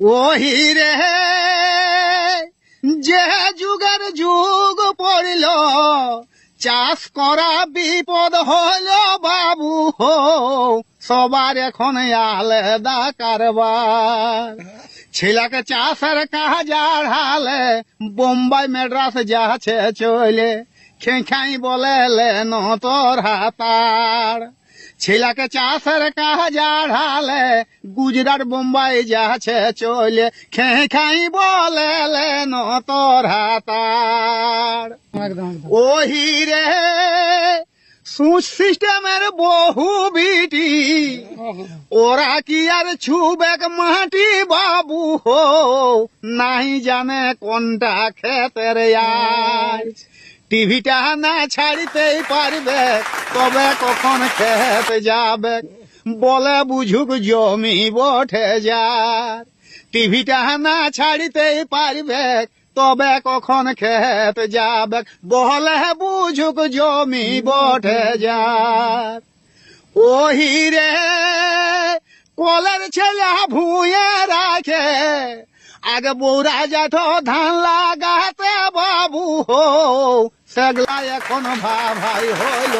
ওহি রে যে যুগের যুগ পড়ল, চাষ করা বিপদ হল বাবু হো, সবার এখন আলাদা কারবার। ছেলেকে চাষের কাজ আড়ালে বোম্বাই মেড্রাস যাচ্ছে চলে খেখাই বলে লেন তোর হাতার। ছেলেকে চাষের কাজ আড়ালে গুজরাট, বোম্বাই যাচ্ছে চলে। খেখাই বলে লেন তোর হাতার। ওহি রে সুচ সিস্টেমের বহু বিটি, ওরা কি আর ছুবেক মাটি বাবু হো, নাই জানে কোনটা খেতের আজ টিভিটা না ছাড়িতেই পারবে, তবে কখন খেত যাবে? বলে বুঝুক জমি বঠে যার। টিভিটা না ছাড়িতেই পারবে, তবে কখন খেত যাবে? বলে বুঝুক জমি বঠে যার। ওহি রে, কলের ছেলে ভুঁয়ে রাখে, আগে বৌরা যাঠ ধান লাগাতে বাবু হো সেগলা এখন ভাই হইল